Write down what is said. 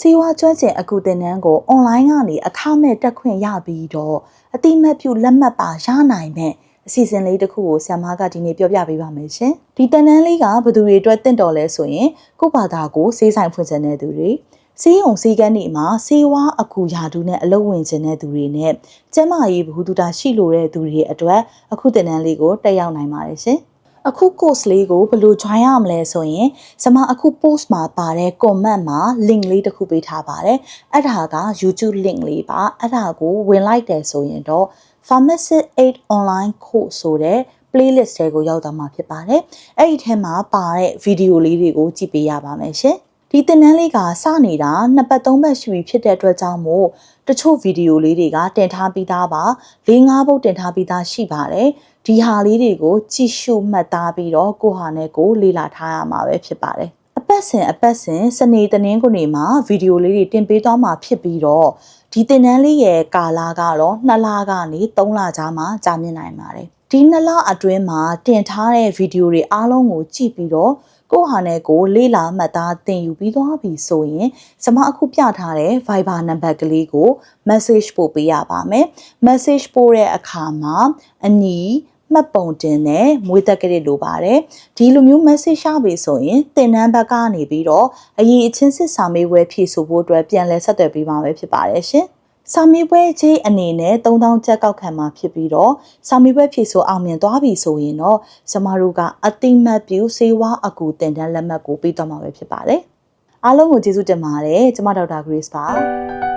စေဝါကျွမ်းကျင်အကူတင်နန်းကိုအွန်လိုင်းကနေအခမဲ့တက်ခွင့်ရပြီးတော့အတိမတ်ပြုလက်မှတ်ပါရနိုင်မဲ့အစီအစဉ်လေးတစ်ခုကိုဆ iam ကဒီနေ့ပြောပြပေးပါမယ်ရှင်။ဒီတန်တန်းလေးကဘယ်သူတွေအတွက်တင့်တော်လဲဆိုရင်ကိုယ့်ဘာသာကိုစေးဆိုင်ဖွင့်ချင်တဲ့သူတွေစီးုံစီးကန်းနေမှာစေဝါအကူရာထူးနဲ့အလုပ်ဝင်ခြင်းတဲ့သူတွေနဲ့ကျမကြီးဘ ഹു တုတာရှိလိုတဲ့သူတွေအတွက်အခုတင်တန်းလေးကိုတက်ရောက်နိုင်ပါတယ်ရှင်။ အခု course လေးကိုဘယ်လို join ရမလဲဆိုရင်ကျွန်မအခု post မှာပါတဲ့ comment မှာ link လေးတစ်ခုပေးထားပါတယ်အဲ့ဒါက YouTube link လေးပါအဲ့ဒါကိုဝင်လိုက်တယ်ဆိုရင်တော့ pharmacist 8 online course ဆိုတဲ့ playlist တွေကိုရောက်သွားမှာဖြစ်ပါတယ်အဲ့ဒီထဲမှာပါတဲ့ဗီဒီယိုလေးတွေကိုကြည့်ပေးရပါမယ်ရှင် ဒီတင်နန်းလေးကစနေတာနှစ်ပတ်သုံးပတ်ရှိပြီဖြစ်တဲ့အတွက်ကြောင့်မို့တချို့ဗီဒီယိုလေးတွေကတင်ထားပြီးသားပါ၄၅ပုတ်တင်ထားပြီးသားရှိပါတယ်ဒီဟာလေးတွေကိုကြည့်ရှုမှတ်သားပြီးတော့ကိုဟာနဲ့ကိုလေ့လာထားရမှာပဲဖြစ်ပါတယ်အပတ်စဉ်အပတ်စဉ်စနေတနင်္ဂနွေမှာဗီဒီယိုလေးတွေတင်ပေးသွားမှာဖြစ်ပြီးတော့ ဒီတင်နန်းလေးရဲ့ကာလကတော့2လကနေ3လကြားမှာကြာမြင့်နိုင်ပါတယ်ဒီ2လအတွင်းမှာတင်ထားတဲ့ဗီဒီယိုတွေအားလုံးကိုကြည့်ပြီးတော့ကိုဟာနဲ့ကိုလေ့လာမှတ်သားသင်ယူပြီးသွားပြီဆိုရင်ကျွန်မအခုပြထားတဲ့ Viber နံပါတ်ကလေးကို message ပို့ပေးရပါမယ် message ပို့တဲ့အခါမှာအညီ မှတ်ပုံတင်နဲ့မွေးသက်ကလေးလိုပါတယ်ဒီလိုမျိုး message ရပြီဆိုရင်သင်တန်းဘက်ကနေပြီးတော့အရင်အချင်းစစ်စာမေးပွဲဖြည့်ဆိုဖို့အတွက်ပြန်လဲဆက်သွယ်ပေးမှာပဲဖြစ်ပါတယ်ရှင်စာမေးပွဲကြီးအနေနဲ့3000ကျပ်ကောက်ခံမှာဖြစ်ပြီးတော့စာမေးပွဲဖြည့်ဆိုအောင်မြင်သွားပြီဆိုရင်တော့ကျမတို့ကအတိမတ်ပြုစေဝါအကူတင်တန်းလက်မှတ်ကိုပေးတော့မှာပဲဖြစ်ပါတယ်အားလုံးကိုကျေးဇူးတင်ပါတယ်ကျမဒေါက်တာ Grace ပါ